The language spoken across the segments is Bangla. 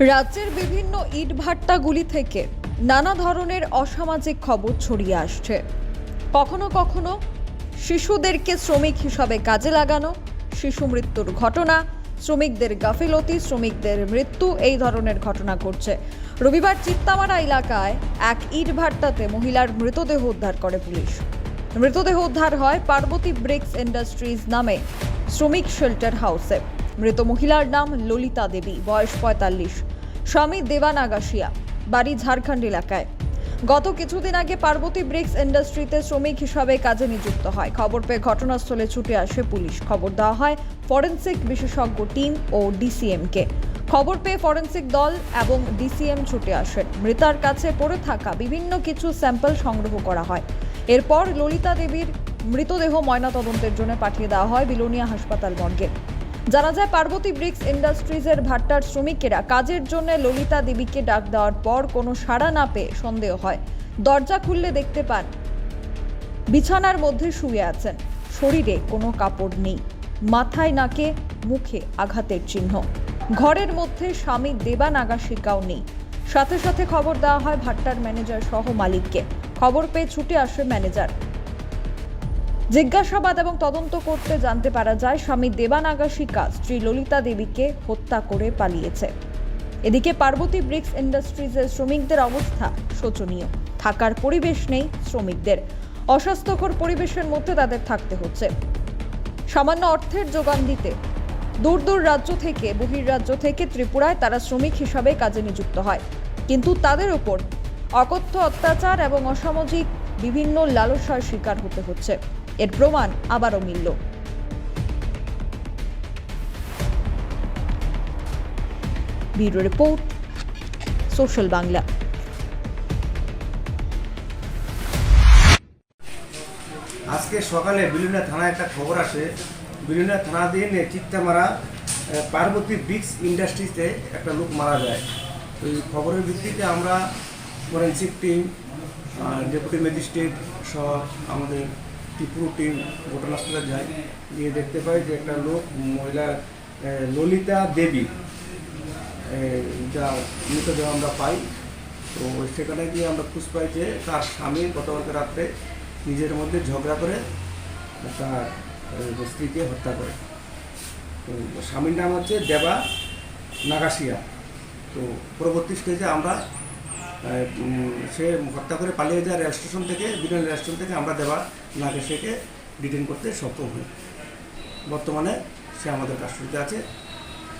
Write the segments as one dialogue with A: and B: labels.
A: রাজ্যের বিভিন্ন ইটভাট্টাগুলি থেকে নানা ধরনের অসামাজিক খবর ছড়িয়ে আসছে। কখনো কখনো শিশুদেরকে শ্রমিক হিসাবে কাজে লাগানো, শিশু মৃত্যুর ঘটনা, শ্রমিকদের গাফিলতি, শ্রমিকদের মৃত্যু, এই ধরনের ঘটনা ঘটছে। রবিবার চিত্তামারা এলাকায় এক ইটভাট্টাতে মহিলার মৃতদেহ উদ্ধার করে পুলিশ। মৃতদেহ উদ্ধার হয় পার্বতী ব্রিক্স ইন্ডাস্ট্রিজ নামে শ্রমিক শেল্টার হাউসে। মৃত মহিলার নাম ললিতা দেবী, বয়স পঁয়তাল্লিশ। স্বামী দেবানাগাসিয়া বাড়ি ঝাড়খণ্ড এলাকায়। গত কিছুদিন আগে পার্বতী ব্রিক্স ইন্ডাস্ট্রিতে শ্রমিক হিসাবে কাজে নিযুক্ত হয়। খবর পেয়ে ঘটনাস্থলে ছুটে আসে পুলিশ। খবর দেওয়া হয় ফরেন্সিক বিশেষজ্ঞ টিম ও ডিসিএমকে। খবর পেয়ে ফরেন্সিক দল এবং ডিসিএম ছুটে আসেন মৃতার কাছে পড়ে থাকা বিভিন্ন কিছু স্যাম্পল সংগ্রহ করা হয়। এরপর ললিতা দেবীর মৃতদেহ ময়নাতদন্তের জন্য পাঠিয়ে দেওয়া হয় বিলোনিয়া হাসপাতাল মর্গে। জানা যায়, পার্বতী ব্রিক্স ইন্ডাস্ট্রিজের ভাট্টার শ্রমিকেরা কাজের জন্য ললিতা দেবীকে ডাক দেওয়ার পর কোনো সাড়া না পেয়ে সন্দেহ হয়। দরজা খুললে দেখতে পান, বিছানার মধ্যে শুয়ে আছেন। শরীরে কোনো কাপড় নেই। মাথায়, নাকে, মুখে আঘাতের চিহ্ন। ঘরের মধ্যে স্বামী দেবা নাগাশিকাও নেই। সাথে সাথে খবর দেওয়া হয়, ভাট্টার ম্যানেজার সহ মালিককে। খবর পেয়ে ছুটে আসে ম্যানেজার। জিজ্ঞাসাবাদ এবং তদন্ত করতে জানতে পারা যায়, স্বামী দেবানাগাসিকা স্ত্রী ললিতা দেবীকে হত্যা করে পালিয়েছে। এদিকে পার্বতী ব্রিক্স ইন্ডাস্ট্রিজের শ্রমিকদের অবস্থা শোচনীয়। থাকার পরিবেশ নেই শ্রমিকদের। অস্বাস্থ্যকর পরিবেশের মধ্যে তাদের থাকতে হচ্ছে। সামান্য অর্থের যোগান দিতে। দূর দূর রাজ্য থেকে, বহির্রাজ্য থেকে ত্রিপুরায় তারা শ্রমিক হিসাবে কাজে নিযুক্ত হয়। কিন্তু তাদের উপর অকথ্য অত্যাচার এবং অসামাজিক বিভিন্ন লালসার শিকার হতে হচ্ছে। এর প্রমাণ আবারও মিলল। Bureau report, social Bangla.
B: আজকে সকালে বিলুনিয়া থানায় একটা খবর আসে। বিলুনিয়া থানা দিয়ে চিত্তামারা পার্বতী ব্রিক্স ইন্ডাস্ট্রিতে একটা লোক মারা যায়। তো এই খবরের ভিত্তিতে আমরা ফরেন্সিক টিম ডেপুটি ম্যাজিস্ট্রেট সহ আমাদের ত্রিপুর টিম ঘটনাস্থলে যায়। গিয়ে দেখতে পাই যে একটা লোক, মহিলা ললিতা দেবী যা মৃতদেহ আমরা পাই। তো সেখানে গিয়ে আমরা খুঁজ পাই যে তার স্বামী গতকালকে রাত্রে নিজের মধ্যে ঝগড়া করে তার স্ত্রীকে হত্যা করে। তো স্বামীর নাম হচ্ছে দেবা নাগাসিয়া তো পরবর্তী স্টেজে আমরা সে হত্যা করে পালিয়ে যায় রেল স্টেশন থেকে বিমান রেল স্টেশন থেকে আমরা দেবা নাগাসিয়াকে ডিটেন করতে সক্ষম হই। বর্তমানে সে আমাদের কাস্টডিতে আছে।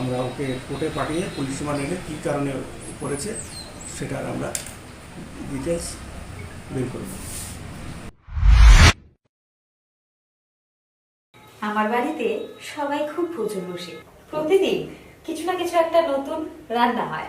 B: আমরা ওকে কোর্টে পাঠিয়ে পুলিশ রিমান্ড নিলে কী কারণে করেছে সেটার আমরা ডিটেলস বের করব।
C: আমার বাড়িতে সবাই খুব প্রচুর বসে। প্রতিদিন কিছু না কিছু একটা নতুন রান্না হয়।